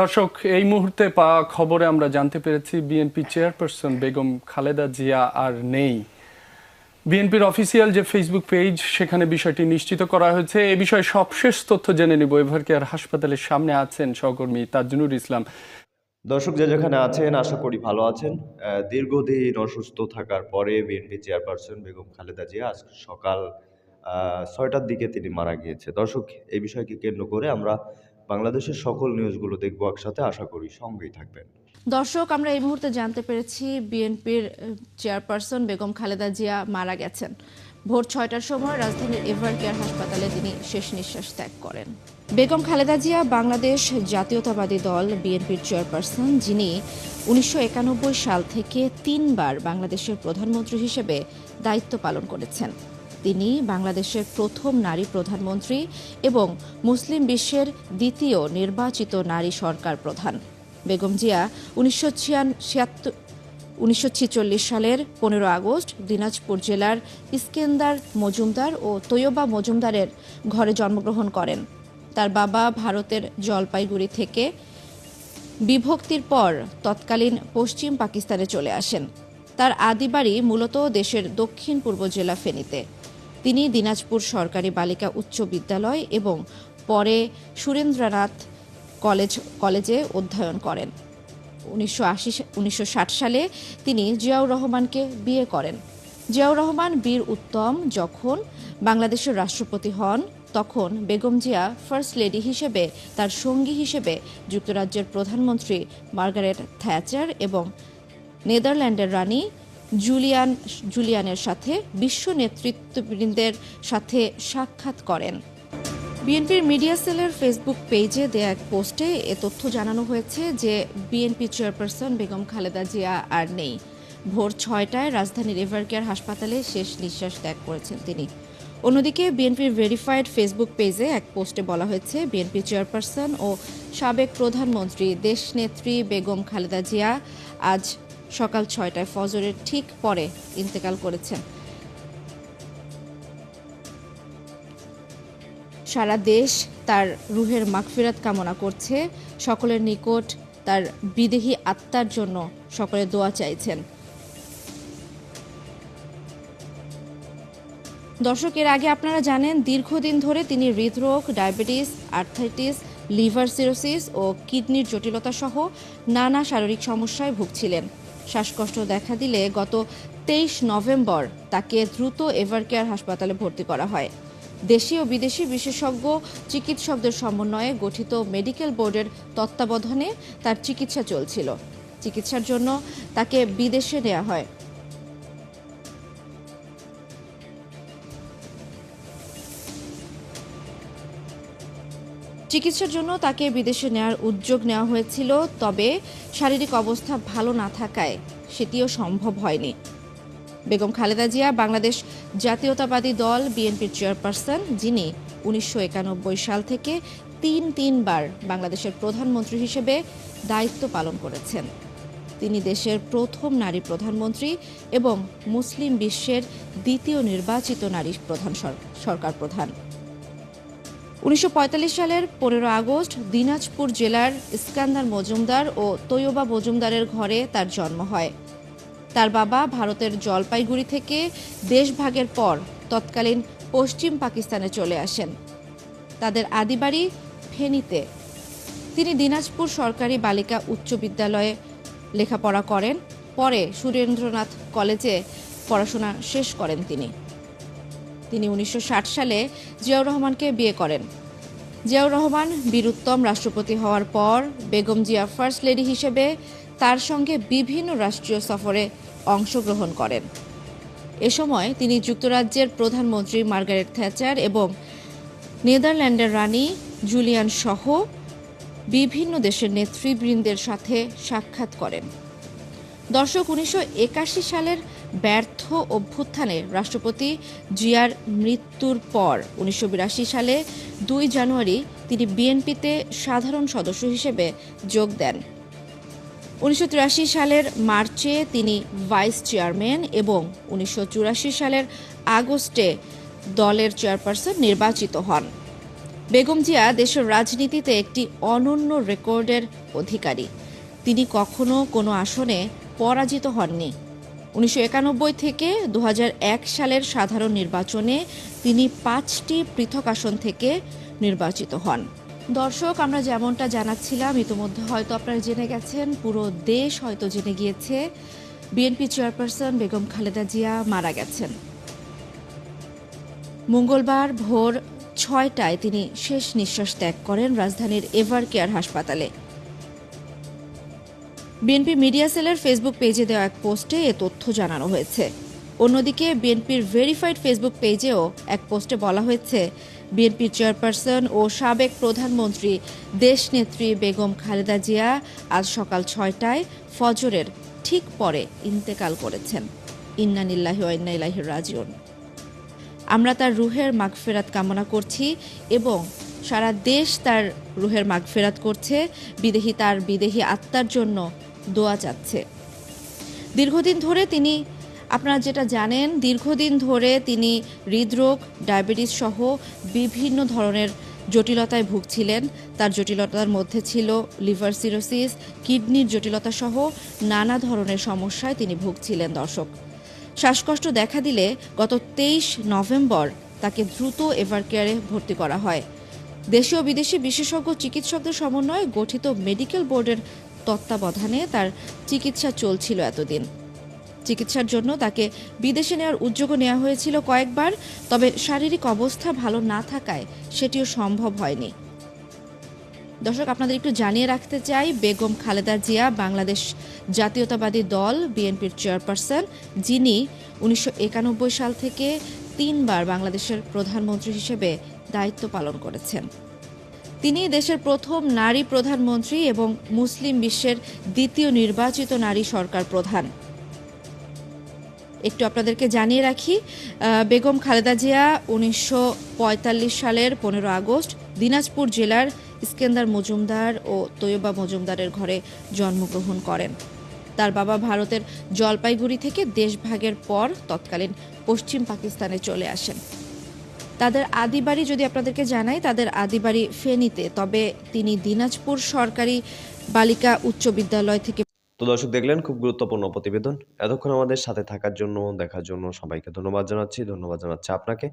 দর্শক, এই মুহূর্তে পাওয়া খবরে আমরা জানতে পেরেছি, বিএনপি চেয়ারপারসন বেগম খালেদা জিয়া আর নেই। বিএনপির অফিসিয়াল যে ফেসবুক পেজ, সেখানে বিষয়টি নিশ্চিত করা হয়েছে। এ বিষয়ে সবশেষ তথ্য জেনে নিব। এভার কেয়ার হাসপাতালের সামনে আছেন সহকর্মী তাজনুর ইসলাম। দর্শক, যে যেখানে আছেন, আশা করি ভালো আছেন। দীর্ঘদিন অসুস্থ থাকার পরে বিএনপি চেয়ারপারসন বেগম খালেদা জিয়া আজ সকাল ছয়টার দিকে তিনি মারা গিয়েছে। দর্শক এই বিষয়কে কেন্দ্র করে আমরা বাংলাদেশের সকল নিউজগুলো দেখব একসাথে, আশা করি সঙ্গেই থাকবেন। দর্শক, আমরা এই মুহূর্তে জানতে পেরেছি বিএনপির চেয়ারপারসন বেগম খালেদা জিয়া মারা গেছেন। ভোর ছয়টার সময় রাজধানীর এভার কেয়ার হাসপাতালে তিনি শেষ নিঃশ্বাস ত্যাগ করেন। বেগম খালেদা জিয়া বাংলাদেশ জাতীয়তাবাদী দল বিএনপির চেয়ারপারসন, যিনি উনিশশো একানব্বই সাল থেকে তিনবার বাংলাদেশের প্রধানমন্ত্রী হিসেবে দায়িত্ব পালন করেছেন। তিনি বাংলাদেশের প্রথম নারী প্রধানমন্ত্রী এবং মুসলিম বিশ্বের দ্বিতীয় নির্বাচিত নারী সরকার প্রধান। বেগম জিয়া উনিশশো উনিশশো সালের পনেরো আগস্ট দিনাজপুর জেলার ইস্কেন্দার মজুমদার ও তৈয়বা মজুমদারের ঘরে জন্মগ্রহণ করেন। তার বাবা ভারতের জলপাইগুড়ি থেকে বিভক্তির পর তৎকালীন পশ্চিম পাকিস্তানে চলে আসেন। তার আদি বাড়ি মূলত দেশের দক্ষিণ পূর্ব জেলা ফেনীতে। তিনি দিনাজপুর সরকারি বালিকা উচ্চ বিদ্যালয় এবং পরে সুরেন্দ্রনাথ কলেজ, কলেজে অধ্যয়ন করেন। উনিশশো আশি সালে তিনি জিয়াউর রহমানকে বিয়ে করেন। জিয়াউর রহমান বীর উত্তম যখন বাংলাদেশের রাষ্ট্রপতি হন, তখন বেগম জিয়া ফার্স্ট লেডি হিসেবে তার সঙ্গী হিসেবে যুক্তরাজ্যের প্রধানমন্ত্রী মার্গারেট থ্যাচার এবং নেদারল্যান্ডের রানী জুলিয়ান, জুলিয়ানের সাথে বিশ্ব নেতৃত্ববৃন্দের সাথে সাক্ষাৎ করেন। বিএনপির মিডিয়া সেলের ফেসবুক পেজে দেয়া এক পোস্টে এ তথ্য জানানো হয়েছে যে বিএনপি চেয়ারপারসন বেগম খালেদা জিয়া আর নেই। ভোর ছয়টায় রাজধানীর এভারকেয়ার হাসপাতালে শেষ নিঃশ্বাস ত্যাগ করেছেন তিনি। অন্যদিকে বিএনপির ভেরিফাইড ফেসবুক পেজে এক পোস্টে বলা হয়েছে, বিএনপি চেয়ারপারসন ও সাবেক প্রধানমন্ত্রী দেশনেত্রী বেগম খালেদা জিয়া আজ সকাল ছয়টায় ফজরের ঠিক পরে ইন্তেকাল করেছেন। সারা দেশ তার রুহের মাগফিরাত কামনা করছে। সকলের নিকট তার বিদেহী আত্মার জন্য সকলে দোয়া চাইছেন। দর্শকের আগে আপনারা জানেন, দীর্ঘদিন ধরে তিনি হৃদরোগ, ডায়াবেটিস আর্থাইটিস লিভার সিরোসিস ও কিডনির জটিলতা সহ নানা শারীরিক সমস্যায় ভুগছিলেন। শ্বাসকষ্ট দেখা দিলে গত তেইশ নভেম্বর তাকে দ্রুত এভার কেয়ার হাসপাতালে ভর্তি করা হয়। দেশি ও বিদেশি বিশেষজ্ঞ, চিকিৎসকদের সমন্বয়ে গঠিত মেডিকেল বোর্ডের তত্ত্বাবধানে তার চিকিৎসা চলছিল। চিকিৎসার জন্য তাকে বিদেশে নেওয়া হয়। চিকিৎসার জন্য তাকে বিদেশে নেওয়ার উদ্যোগ নেওয়া হয়েছিল, তবে শারীরিক অবস্থা ভালো না থাকায় সেটিও সম্ভব হয়নি। বেগম খালেদা জিয়া বাংলাদেশ জাতীয়তাবাদী দল, বিএনপির চেয়ারপারসন, যিনি উনিশশো একানব্বই সাল থেকে তিন তিনবার বাংলাদেশের প্রধানমন্ত্রী হিসেবে দায়িত্ব পালন করেছেন। তিনি দেশের প্রথম নারী প্রধানমন্ত্রী এবং মুসলিম বিশ্বের দ্বিতীয় নির্বাচিত নারী প্রধান সরকার প্রধান। উনিশশো পঁয়তাল্লিশ সালের পনেরো আগস্ট দিনাজপুর জেলার ইস্কান্দার মজুমদার ও তৈয়বা মজুমদারের ঘরে তার জন্ম হয়। তার বাবা ভারতের জলপাইগুড়ি থেকে দেশভাগের পর তৎকালীন পশ্চিম পাকিস্তানে চলে আসেন। তাদের আদিবাড়ি ফেনীতে। তিনি দিনাজপুর সরকারি বালিকা উচ্চ বিদ্যালয়ে লেখাপড়া করেন। পরে সুরেন্দ্রনাথ কলেজে পড়াশোনা শেষ করেন তিনি। তিনি উনিশশো ষাট সালে জিয়াউর রহমানকে বিয়ে করেন। জিয়াউর রহমান বীরুত্তম রাষ্ট্রপতি হওয়ার পর বেগম জিয়া ফার্স্ট লেডি হিসেবে তার সঙ্গে বিভিন্ন রাষ্ট্রীয় সফরে অংশগ্রহণ করেন। এ সময় তিনি যুক্তরাজ্যের প্রধানমন্ত্রী মার্গারেট থ্যাচার এবং নেদারল্যান্ডের রানী জুলিয়ান সহ বিভিন্ন দেশের নেতৃবৃন্দের সাথে সাক্ষাৎ করেন। দর্শক, উনিশশো একাশি সালের ব্যর্থ অভ্যুত্থানে রাষ্ট্রপতি জিয়ার মৃত্যুর পর উনিশশো বিরাশি সালে দুই জানুয়ারি তিনি বিএনপিতে সাধারণ সদস্য হিসেবে যোগ দেন। উনিশশো তিরাশি সালের মার্চে তিনি ভাইস চেয়ারম্যান এবং উনিশশো চুরাশি সালের আগস্টে দলের চেয়ারপারসন নির্বাচিত হন। বেগম জিয়া দেশের রাজনীতিতে একটি অনন্য রেকর্ডের অধিকারী। তিনি কখনো কোনো আসনে পরাজিত হননি। উনিশশো একানব্বই থেকে দু হাজার এক সালের সাধারণ নির্বাচনে তিনি পাঁচটি পৃথক আসন থেকে নির্বাচিত হন। দর্শক, আমরা যেমনটা জানাচ্ছিলাম, ইতিমধ্যে হয়তো আপনারা জেনে গেছেন, পুরো দেশ হয়তো জেনে গিয়েছে। বিএনপি চেয়ারপারসন বেগম খালেদা জিয়া মারা গেছেন। মঙ্গলবার ভোর ছয়টায় তিনি শেষ নিঃশ্বাস ত্যাগ করেন রাজধানীর এভার কেয়ার হাসপাতালে। বিএনপি মিডিয়া সেলের ফেসবুক পেজে দেওয়া এক পোস্টে এ তথ্য জানানো হয়েছে। অন্যদিকে, বিএনপির ভেরিফাইড ফেসবুক পেজেও এক পোস্টে বলা হয়েছে, বিএনপির চেয়ারপারসন ও সাবেক প্রধানমন্ত্রী দেশনেত্রী বেগম খালেদা জিয়া আজ সকাল ছয়টায় ফজরের ঠিক পরে ইন্তেকাল করেছেন। ইন্নানিল্লাহি রাজিউন। আমরা তার রুহের মাগফেরাত কামনা করছি এবং সারা দেশ তার রুহের মাগফেরাত করছে। বিদেহী তার বিদেহী আত্মার জন্য দোয়া চাচ্ছে। দীর্ঘদিন ধরে তিনি, আপনারা যেটা জানেন, দীর্ঘদিন ধরে তিনি হৃদরোগ, ডায়াবেটিস সহ বিভিন্ন ধরনের জটিলতায় ভুগছিলেন। তার জটিলতার মধ্যে ছিল লিভার সিরোসিস, কিডনির জটিলতা সহ নানা ধরনের সমস্যায় তিনি ভুগছিলেন দর্শক। শ্বাসকষ্ট দেখা দিলে গত তেইশ নভেম্বর তাকে দ্রুত এভারকেয়ারে ভর্তি করা হয়। দেশীয় বিদেশি বিশেষজ্ঞ চিকিৎসকদের সমন্বয়ে গঠিত মেডিকেল বোর্ডের তত্ত্বাবধানে তার চিকিৎসা চলছিল এতদিন। চিকিৎসার জন্য তাকে বিদেশে নেওয়ার উদ্যোগও নেওয়া হয়েছিল কয়েকবার, তবে শারীরিক অবস্থা ভালো না থাকায় সেটিও সম্ভব হয়নি। দর্শক, আপনাদের একটু জানিয়ে রাখতে চাই, বেগম খালেদা জিয়া বাংলাদেশ জাতীয়তাবাদী দল, বিএনপির চেয়ারপারসন, যিনি উনিশশো একানব্বই সাল থেকে তিনবার বাংলাদেশের প্রধানমন্ত্রী হিসেবে দায়িত্ব পালন করেছেন। তিনি দেশের প্রথম নারী প্রধানমন্ত্রী এবং মুসলিম বিশ্বের দ্বিতীয় নির্বাচিত নারী সরকার প্রধান। একটু আপনাদেরকে জানিয়ে রাখি বেগম খালেদা জিয়া উনিশশো পঁয়তাল্লিশ সালের পনেরো আগস্ট দিনাজপুর জেলার ইস্কেন্দার মজুমদার ও তৈয়বা মজুমদারের ঘরে জন্মগ্রহণ করেন। তার বাবা ভারতের জলপাইগুড়ি থেকে দেশভাগের পর তৎকালীন পশ্চিম পাকিস্তানে চলে আসেন। তাদের আদিবাড়ি যদি আপনাদেরকে জানাই, তাদের আদিবাড়ি ফেনীতে। তবে তিনি দিনাজপুর সরকারি বালিকা উচ্চ বিদ্যালয় থেকে তো দর্শক দেখলেন, খুব গুরুত্বপূর্ণ প্রতিবেদন। এতক্ষণ আমাদের সাথে থাকার জন্য, দেখার জন্য সবাইকে ধন্যবাদ জানাচ্ছি। ধন্যবাদ জানাচ্ছি আপনাকে।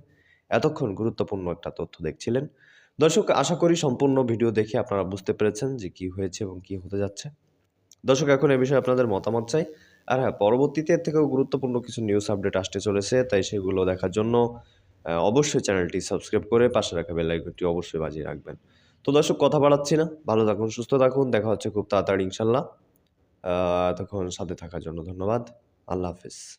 এতক্ষণ গুরুত্বপূর্ণ একটা তথ্য দেখছিলেন। দর্শক, আশা করি সম্পূর্ণ ভিডিও দেখে আপনারা বুঝতে পেরেছেন যে কি হয়েছে এবং কি হতে যাচ্ছে। দর্শক, এখন এ বিষয়ে আপনাদের মতামত চাই। আর হ্যাঁ পরবর্তীতে এর থেকেও গুরুত্বপূর্ণ কিছু নিউজ আপডেট আসতে চলেছে, তাই সেগুলো দেখার জন্য অবশ্যই চ্যানেলটি সাবস্ক্রাইব করে পাশে রাখা বেলাইকনটি অবশ্যই বাজিয়ে রাখবেন। তো দর্শক, কথা বাড়াচ্ছি না। ভালো থাকুন, সুস্থ থাকুন। দেখা হচ্ছে খুব তাড়াতাড়ি ইনশাল্লাহ। তখন সাথে থাকার জন্য ধন্যবাদ। আল্লাহ হাফিজ।